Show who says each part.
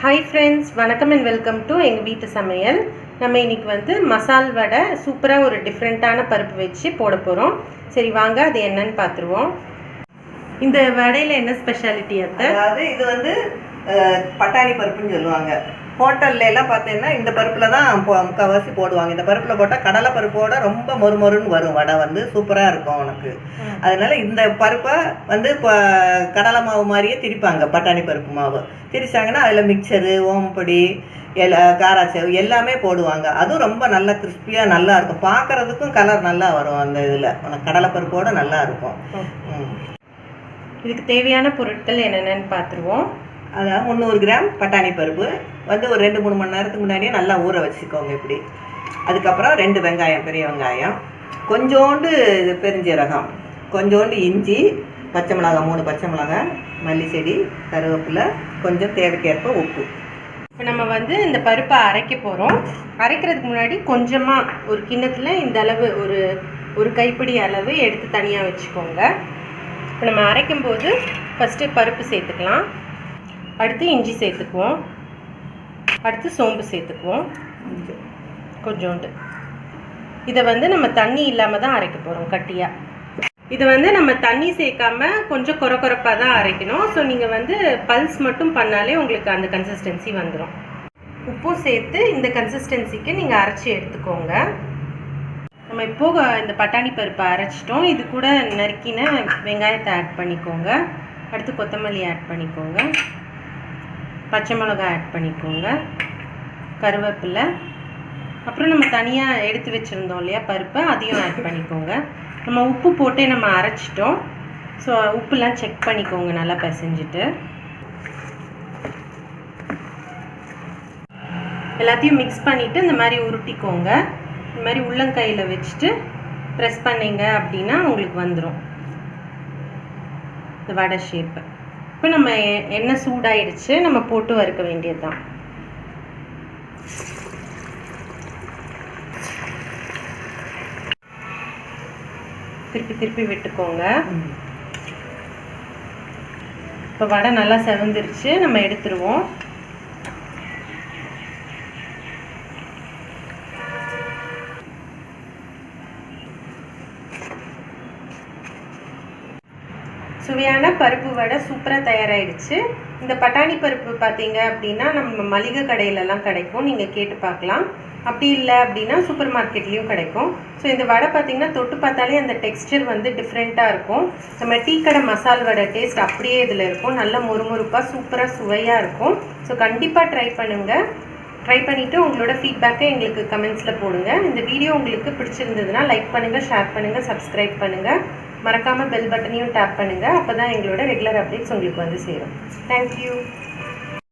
Speaker 1: Hi friends வணக்கம் and welcome to எங்கள் வீட்டு சமையல். நம்ம இன்றைக்கி வந்து மசால் வடை சூப்பராக ஒரு டிஃப்ரெண்ட்டான பருப்பு வச்சு போட போகிறோம் சரி வாங்க அது என்னன்னு பார்த்துருவோம் இந்த வடையில் என்ன ஸ்பெஷாலிட்டி அத்தை?
Speaker 2: அதாவது இது வந்து பட்டாணி பருப்புன்னு சொல்லுவாங்க. ஹோட்டல்ல எல்லாம் பார்த்தீங்கன்னா இந்த பருப்புல தான் முக்கால்வாசி போடுவாங்க. இந்த பருப்புல போட்டால் கடலை பருப்போட ரொம்ப மொறு மொறுன்னு வரும். வடை வந்து சூப்பராக இருக்கும் உனக்கு. அதனால இந்த பருப்பை வந்து இப்போ கடலை மாவு மாதிரியே திரிப்பாங்க பட்டாணி பருப்பு மாவு. திரிச்சாங்கன்னா அதில் மிக்சரு ஓம்பொடி எல்லா காராச்சேவு எல்லாமே போடுவாங்க. அதுவும் ரொம்ப நல்லா கிறிஸ்பியாக நல்லா இருக்கும். பார்க்கறதுக்கும் கலர் நல்லா வரும் அந்த இதில். உனக்கு கடலை பருப்போட நல்லா இருக்கும். ம்.
Speaker 1: இதுக்கு தேவையான பொருட்கள் என்னென்னு பார்த்துருவோம்
Speaker 2: அதாவது முந்நூறு கிராம் பட்டாணி பருப்பு வந்து ஒரு ரெண்டு மூணு மணி நேரத்துக்கு முன்னாடியே நல்லா ஊற வச்சுக்கோங்க இப்படி. அதுக்கப்புறம் ரெண்டு வெங்காயம் பெரிய வெங்காயம் கொஞ்சோண்டு இது பெருஞ்சீரகம் கொஞ்சோண்டு இஞ்சி பச்சை மிளகாய் மூணு பச்சை மிளகாய் மல்லி செடி கருவேப்பிலை கொஞ்சம் தேவைக்கேற்ப உப்பு.
Speaker 1: இப்போ நம்ம வந்து இந்த பருப்பை அரைக்க போகிறோம் அரைக்கிறதுக்கு முன்னாடி கொஞ்சமாக ஒரு கிண்ணத்தில் இந்த அளவு ஒரு ஒரு கைப்பிடி அளவு எடுத்து தனியாக வச்சுக்கோங்க. இப்போ நம்ம அரைக்கும்போது ஃபஸ்ட்டு பருப்பு சேர்த்துக்கலாம். அடுத்து இஞ்சி சேர்த்துக்குவோம். அடுத்து சோம்பு சேர்த்துக்குவோம். கொஞ்சோண்டு. இதை வந்து நம்ம தண்ணி இல்லாமல் தான் அரைக்க போகிறோம் கட்டியாக இது வந்து நம்ம தண்ணி சேர்க்காம கொஞ்சம் கொர கொரப்பாக தான் அரைக்கணும். ஸோ நீங்கள் வந்து பல்ஸ் மட்டும் பண்ணாலே உங்களுக்கு அந்த கன்சிஸ்டன்சி வந்துடும் உப்பும் சேர்த்து இந்த கன்சிஸ்டன்சிக்கு நீங்கள் அரைச்சி எடுத்துக்கோங்க. நம்ம இப்போ இந்த பட்டாணி பருப்பை அரைச்சிட்டோம். இது கூட நறுக்கின வெங்காயத்தை ஆட் பண்ணிக்கோங்க. அடுத்து கொத்தமல்லி ஆட் பண்ணிக்கோங்க. பச்சை மிளகாய் ஆட் பண்ணிக்கோங்க. கருவேப்பிலை. அப்புறம் நம்ம தனியாக எடுத்து வச்சுருந்தோம் இல்லையா பருப்பை அதையும் ஆட் பண்ணிக்கோங்க. நம்ம உப்பு போட்டே நம்ம அரைச்சிட்டோம். ஸோ உப்புலாம் செக் பண்ணிக்கோங்க நல்லா பிசைஞ்சிட்டு. எல்லாத்தையும் மிக்ஸ் பண்ணிவிட்டு இந்த மாதிரி உருட்டிக்கோங்க. இந்த மாதிரி உள்ளங்கையில் வச்சுட்டு ப்ரெஸ் பண்ணிங்க அப்படின்னா உங்களுக்கு வந்துடும் இந்த வடை ஷேப்பு இப்போ நம்ம எண்ணெய் சூடாயிடுச்சு நம்ம போட்டு வறுக்க வேண்டியது தான் திருப்பி திருப்பி விட்டுக்கோங்க. இப்போ வடை நல்லா செவந்துருச்சு நம்ம எடுத்துருவோம். சுவையான பருப்பு வடை சூப்பராக தயாராகிடுச்சு இந்த பட்டாணி பருப்பு பார்த்தீங்க அப்படின்னா நம்ம மளிகை கடையிலலாம் கிடைக்கும். நீங்கள் கேட்டு பார்க்கலாம். அப்படி இல்லை அப்படின்னா சூப்பர் மார்க்கெட்லேயும் கிடைக்கும். ஸோ இந்த வடை பார்த்திங்கன்னா தொட்டு பார்த்தாலே அந்த டெக்ஸ்டர் வந்து டிஃப்ரெண்ட்டாக இருக்கும். நம்ம டீ கடை மசால் வடை டேஸ்ட் அப்படியே இதில் இருக்கும். நல்ல மொறுமொறுப்பாக சூப்பராக சுவையாக இருக்கும். ஸோ கண்டிப்பாக ட்ரை பண்ணுங்கள் ட்ரை பண்ணிவிட்டு உங்களோட ஃபீட்பேக்கை எங்களுக்கு கமெண்ட்ஸில் போடுங்க. இந்த வீடியோ உங்களுக்கு பிடிச்சிருந்ததுன்னா லைக் பண்ணுங்கள் ஷேர் பண்ணுங்கள் சப்ஸ்கிரைப் பண்ணுங்கள் மறக்காமல் பெல் பட்டனையும் டேப் பண்ணுங்கள் அப்போ தான் எங்களோட ரெகுலர் அப்டேட்ஸ் உங்களுக்கு வந்து சேரும். தேங்க்யூ